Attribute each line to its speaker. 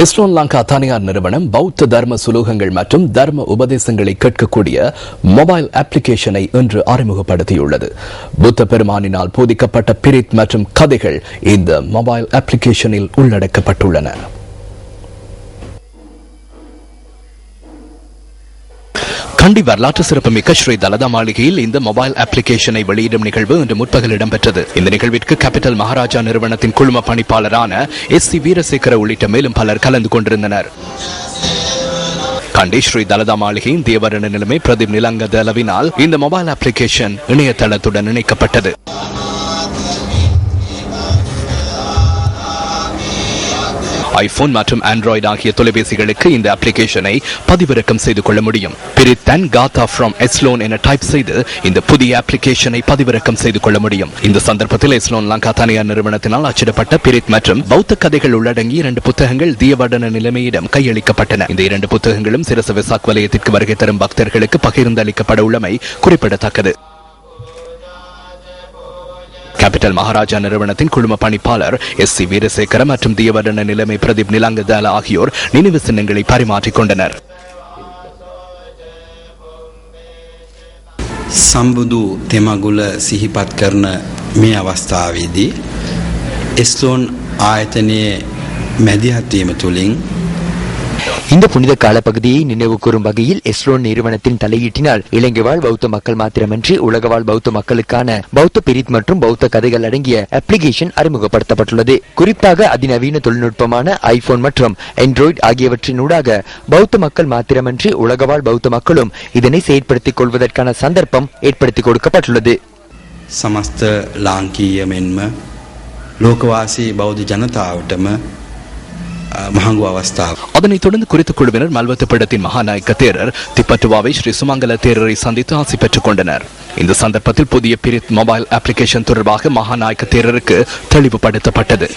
Speaker 1: இஸ்ரோன் லங்கா தனியார் நிறுவனம் பௌத்த தர்ம சுலோகங்கள் மற்றும் தர்ம உபதேசங்களை கேட்கக்கூடிய மொபைல் அப்ளிகேஷனை இன்று அறிமுகப்படுத்தியுள்ளது. புத்த பெருமானினால் போதிக்கப்பட்ட பிரித் மற்றும் கதைகள் இந்த மொபைல் அப்ளிகேஷனில் உள்ளடக்கப்பட்டுள்ளன. கண்டி வரலாற்று சிறப்புமிக்க ஸ்ரீ தலதா மாளிகையில் இந்த மொபைல் அப்ளிகேஷனை வெளியிடும் நிகழ்வு இன்று முற்பகல் இடம்பெற்றது. இந்த நிகழ்விற்கு கேபிட்டல் மகாராஜா நிறுவனத்தின் குழும பணிப்பாளரான எஸ் சி வீரசேகர உள்ளிட்ட மேலும் பலர் கலந்து கொண்டிருந்தனர். கண்டி ஸ்ரீ தலதா மாளிகையின் தேவரண நிலைமை பிரதீப் நிலங்க தலவினால் இந்த மொபைல் அப்ளிகேஷன் இணையதளத்துடன் இணைக்கப்பட்டது. ஐபோன் மற்றும் ஆண்ட்ராய்டு ஆகிய தொலைபேசிகளுக்கு இந்த அப்ளிகேஷனை பதிவிறக்கம் செய்து கொள்ள முடியும். பிரித்தன் காத்தா ஃப்ரம் எஸ்லோன் என டைப் செய்து இந்த புதிய அப்ளிகேஷனை பதிவிறக்கம் செய்து கொள்ள முடியும். இந்த சந்தர்ப்பத்தில் எஸ்லோன் லங்கா தனியார் நிறுவனத்தினால் அச்சிடப்பட்ட பிரித் மற்றும் பௌத்த கதைகள் உள்ளடங்கிய இரண்டு புத்தகங்கள் தியவடன நிலைமையிடம் கையளிக்கப்பட்டன. இந்த இரண்டு புத்தகங்களும் சிரச விசாக் வலயத்திற்கு வருகை தரும் பக்தர்களுக்கு பகிர்ந்தளிக்கப்பட உள்ளமை குறிப்பிடத்தக்கது. கேபிட்டல் மகாராஜா நிறுவனத்தின் குழும பணிப்பாளர் எஸ் சி வீரசேகர மற்றும் தியவர்ண நிலைமை பிரதீப் நிலங்கதால ஆகியோர் நினைவு சின்னங்களை பரிமாற்றிக் கொண்டனர்
Speaker 2: සම්බුදු තෙමගුල සිහිපත් කරන මේ අවස්ථාවේදී එස්ලෝන් ආයතනයේ මැදිහත්වීම තුළින්
Speaker 3: இந்த புனித கால பகுதியை நினைவு கூறும் வகையில் எஸ்ரோன் நிறுவனத்தின் தலையீட்டினால் இலங்கை வாழ் பௌத்த மக்கள் மாத்திரமின்றி உலக வாழ் பௌத்த மக்களுக்கான பௌத்த பிரித் மற்றும் பௌத்த கதைகள் அடங்கிய அப்ளிகேஷன் அறிமுகப்படுத்தப்பட்டுள்ளது. குறிப்பாக அதிநவீன தொழில்நுட்பமான ஐபோன் மற்றும் ஆண்ட்ராய்டு ஆகியவற்றினூடாக பௌத்த மக்கள் மாத்திரமின்றி உலக வாழ் பௌத்த மக்களும் இதனை செயற்படுத்திக் கொள்வதற்கான சந்தர்ப்பம் ஏற்படுத்தி கொடுக்கப்பட்டுள்ளது.
Speaker 2: சமஸ்த லாங்கீய மென்ம லோகவாசி பௌத்த ஜனதாவட்டம மஹாங்குவா அவஸ்தா
Speaker 1: அதனைத் தொடர்ந்து குறித்த குழுவினர் மல்வத்து படத்தின் மகாநாயக்க தேரர் திப்பட்டுவாவை ஸ்ரீ சுமங்கல தேரரை சந்தித்து ஆசி பெற்றுக் கொண்டனர் இந்த சந்தர்ப்பத்தில் புதிய பிரித் மொபைல் அப்ளிகேஷன் தொடர்பாக மகாநாயக்க தேரருக்கு தெளிவுபடுத்தப்பட்டது.